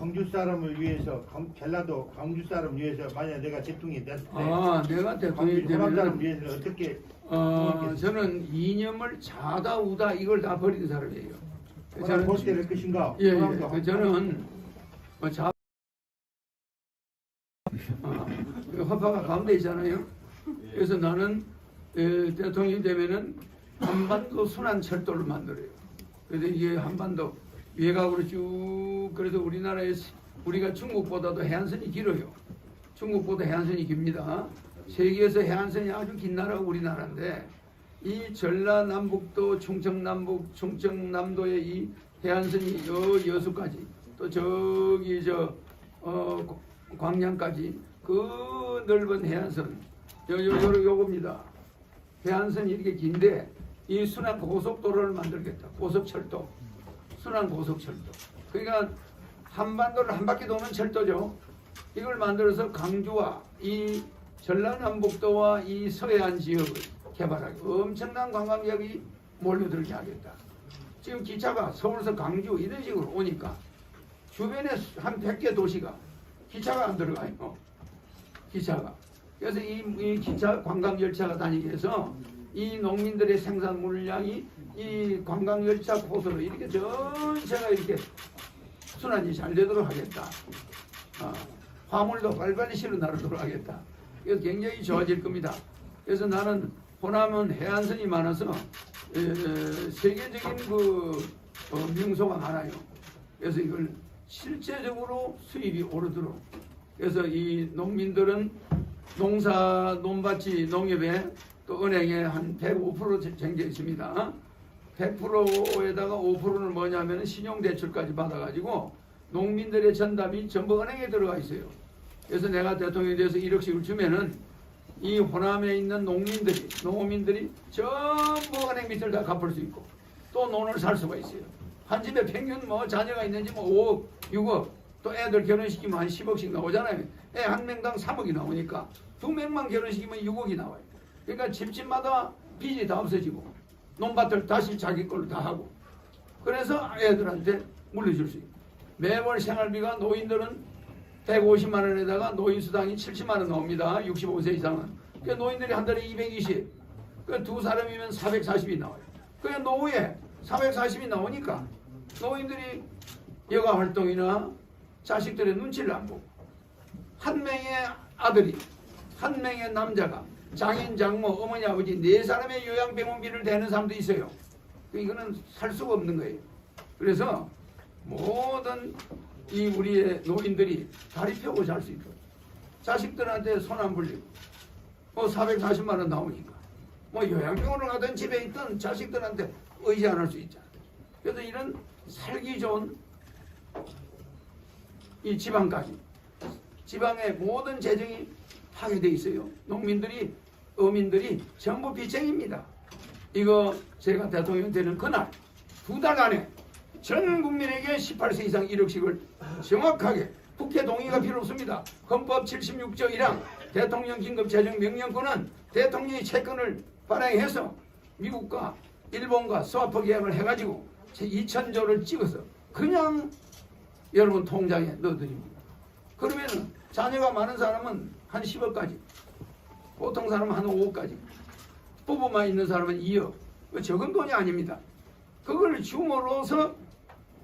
광주 사람을 위해서 강- 전라도 광주 사람을 위해서 만약 내가 대통령이 됐을 때 아, 내가 대통령이 광주 호남 사람을 되면 위해서 어떻게 어, 저는 이념을 자다 우다 이걸 다 버린 사람이에요. 호남 보시될 것인가? 예, 예. 호남과 그 저는 뭐 자, 아, 그 허파가 가운데 있잖아요. 그래서 나는 에, 대통령이 되면은 한반도 순환 철도를 만들어요. 그래서 이게 한반도 외곽으로 쭉 그래서 우리나라에 우리가 중국보다도 해안선이 길어요. 중국보다 해안선이 깁니다. 세계에서 해안선이 아주 긴 나라가 우리나라인데 이 전라남북도 충청남북 충청남도의 이 해안선이 여 여수까지 또 저기 저 어, 광양까지 그 넓은 해안선 요, 요, 요, 요겁니다. 해안선이 이렇게 긴데 이 순환 고속도로를 만들겠다. 고속철도. 순환 고속철도. 그러니까 한반도를 한 바퀴 도는 철도죠. 이걸 만들어서 강주와 이 전라남북도와 이 서해안 지역을 개발하기 엄청난 관광객이 몰려들게 하겠다. 지금 기차가 서울에서 강주 이런 식으로 오니까 주변에 한 100개 도시가 기차가 안 들어가요. 기차가. 그래서 이, 이 기차 관광열차가 다니게 해서 이 농민들의 생산 물량이 이 관광 열차 코스로 이렇게 전체가 이렇게 순환이 잘 되도록 하겠다. 아, 화물도 빨리빨리 실어 나르도록 하겠다. 그래서 굉장히 좋아질 겁니다. 그래서 나는 호남은 해안선이 많아서 에, 세계적인 그 어, 명소가 많아요. 그래서 이걸 실제적으로 수입이 오르도록 그래서 이 농민들은 농사 논밭이 농협에 또 은행에 한 105% 쟁겨 있습니다. 100%에다가 5%는 뭐냐면 신용대출까지 받아가지고 농민들의 전담이 전부 은행에 들어가 있어요. 그래서 내가 대통령이 돼서 1억씩을 주면은 이 호남에 있는 농민들이, 농민들이 전부 은행 빚을 다 갚을 수 있고 또 논을 살 수가 있어요. 한 집에 평균 뭐 자녀가 있는지 뭐 5억, 6억 또 애들 결혼시키면 한 10억씩 나오잖아요. 애 한 명당 3억이 나오니까 두 명만 결혼시키면 6억이 나와요. 그러니까 집집마다 빚이 다 없어지고 논밭을 다시 자기 걸로 다 하고 그래서 애들한테 물려줄 수 있고 매월 생활비가 노인들은 150만 원에다가 노인수당이 70만 원 나옵니다. 65세 이상은. 그 노인들이 한 달에 220. 그두 사람이면 440이 나와요. 그 노후에 440이 나오니까 노인들이 여가 활동이나 자식들의 눈치를 안 보고 한 명의 아들이 한 명의 남자가 장인 장모 어머니 아버지 네 사람의 요양병원비를 대는 사람도 있어요. 그 이거는 살 수가 없는 거예요. 그래서 모든 이 우리의 노인들이 다리 펴고 잘 수 있도록 자식들한테 손 안 불리고 뭐 440만 원 나오니까 뭐 요양병원을 가든 집에 있든 자식들한테 의지 안 할 수 있잖아. 그래서 이런 살기 좋은 이 지방까지 지방의 모든 재정이 파괴돼 있어요. 농민들이 어민들이 전부 빚쟁입니다. 이거 제가 대통령 되는 그날 두 달 안에 전 국민에게 18세 이상 1억씩을 정확하게 국회 동의가 필요 없습니다. 헌법 76조 1항 대통령 긴급 재정 명령권은 대통령이 채권을 발행해서 미국과 일본과 스와퍼 계약을 해가지고 2천조를 찍어서 그냥 여러분 통장에 넣어드립니다. 그러면은 자녀가 많은 사람은 한 10억까지, 보통 사람은 한 5억까지, 부부만 있는 사람은 2억. 그 적은 돈이 아닙니다. 그걸 줌으로써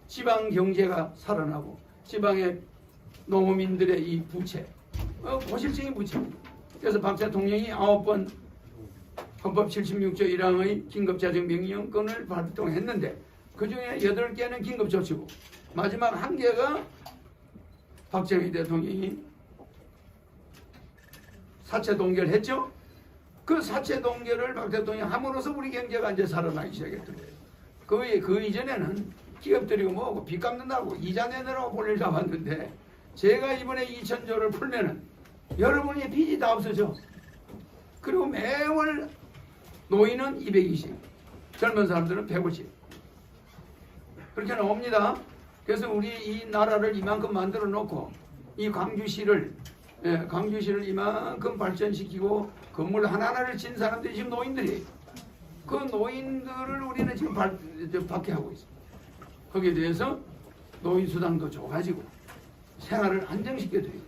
지방 경제가 살아나고 지방의 농민들의 이 부채, 어, 고실적인 부채입니다. 그래서 박 대통령이 아홉 번 헌법 76조 1항의 긴급재정 명령권을 발동했는데 그 중에 여덟 개는 긴급조치고 마지막 한 개가 박정희 대통령이 사채 동결 했죠. 그 사채 동결을 박 대통령이 함으로써 우리 경제가 이제 살아나기 시작했던 거예요. 그, 그 이전에는 기업들이 뭐빚 갚는다고 이자 내느라고 볼일 잡았는데 제가 이번에 2천조를 풀면은 여러분의 빚이 다 없어져. 그리고 매월 노인은 220, 젊은 사람들은 150. 그렇게 나옵니다. 그래서 우리 이 나라를 이만큼 만들어 놓고 이 광주시를 예, 광주시를 이만큼 발전시키고 건물 하나하나를 진 사람들이 지금 노인들이 그 노인들을 우리는 지금 발, 저, 받게 하고 있습니다. 거기에 대해서 노인 수당도 줘가지고 생활을 안정시켜 드려요.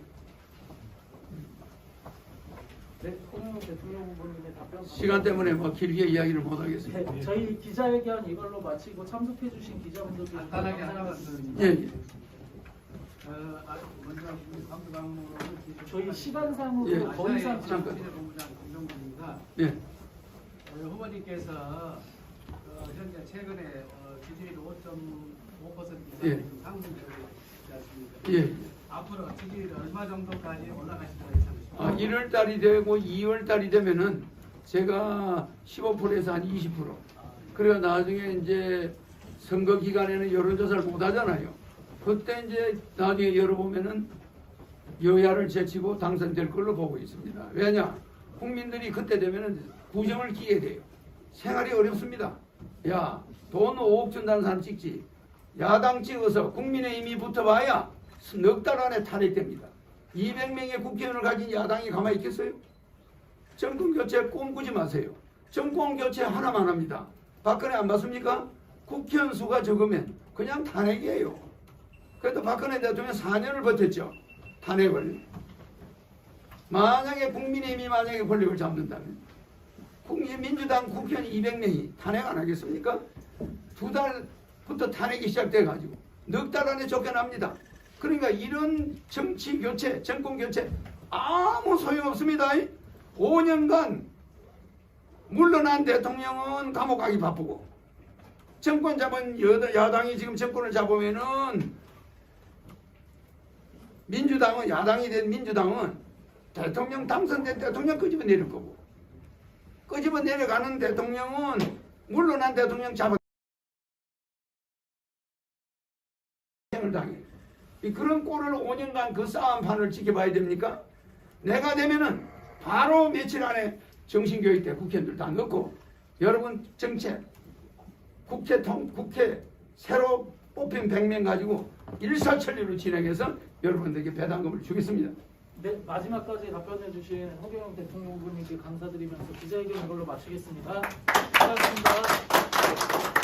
네, 시간 때문에 뭐 길게 이야기를 못 하겠습니다. 네, 저희 기자회견 이걸로 마치고 참석해 주신 기자분들께 간단하게 하나만. 예, 예. 저희 시간상으로 예. 본부장 김정근입니다. 예. 어, 후보님께서 어, 현재 최근에 어, 지지율이 5.5% 이상 예. 상승되고 있지 않습니까? 예. 앞으로 지지율이 얼마 정도까지 거 있습니까? 아, 1월 달이 되고 2월 달이 되면은 제가 15%에서 한 20%. 그래가 나중에 이제 선거 기간에는 여론조사를 못 하잖아요. 그때 이제 나중에 열어보면은 여야를 제치고 당선될 걸로 보고 있습니다. 왜냐? 국민들이 그때 되면은 구정을 끼게 돼요. 생활이 어렵습니다. 야, 돈 5억 준다는 사람 찍지. 야당 찍어서 국민의힘이 붙어봐야 넉 달 안에 탄핵됩니다. 200명의 국회의원을 가진 야당이 가만히 있겠어요? 정권 교체 꿈꾸지 마세요. 정권 교체 하나만 합니다. 박근혜 안 봤습니까? 국회의원 수가 적으면 그냥 탄핵이에요. 그래도 박근혜 대통령 4년을 버텼죠. 탄핵을. 만약에 국민의힘이 만약에 권력을 잡는다면 국민민주당 국회의원 200명이 탄핵 안 하겠습니까? 두 달부터 탄핵이 시작돼가지고 넉 달 안에 쫓겨납니다. 그러니까 이런 정치 교체, 정권 교체 아무 소용없습니다. 5년간 물러난 대통령은 감옥 가기 바쁘고 정권 잡은 여당, 야당이 지금 정권을 잡으면은 민주당은 야당이 된 민주당은 대통령 당선된 대통령 끄집어 내릴 거고 끄집어 내려가는 대통령은 물러난 대통령 잡아 을 당해. 이 그런 꼴을 5년간 그 싸움판을 지켜봐야 됩니까? 내가 되면은 바로 며칠 안에 정신교육 때 국회의원들 다 넣고 여러분 정책 국회 통 국회 새로 뽑힌 100명 가지고 일사천리로 진행해서 여러분들에게 배당금을 주겠습니다. 네, 마지막까지 답변해 주신 허경영 대통령 후보님께 감사드리면서 기자회견 이걸로 마치겠습니다. 수고하셨습니다.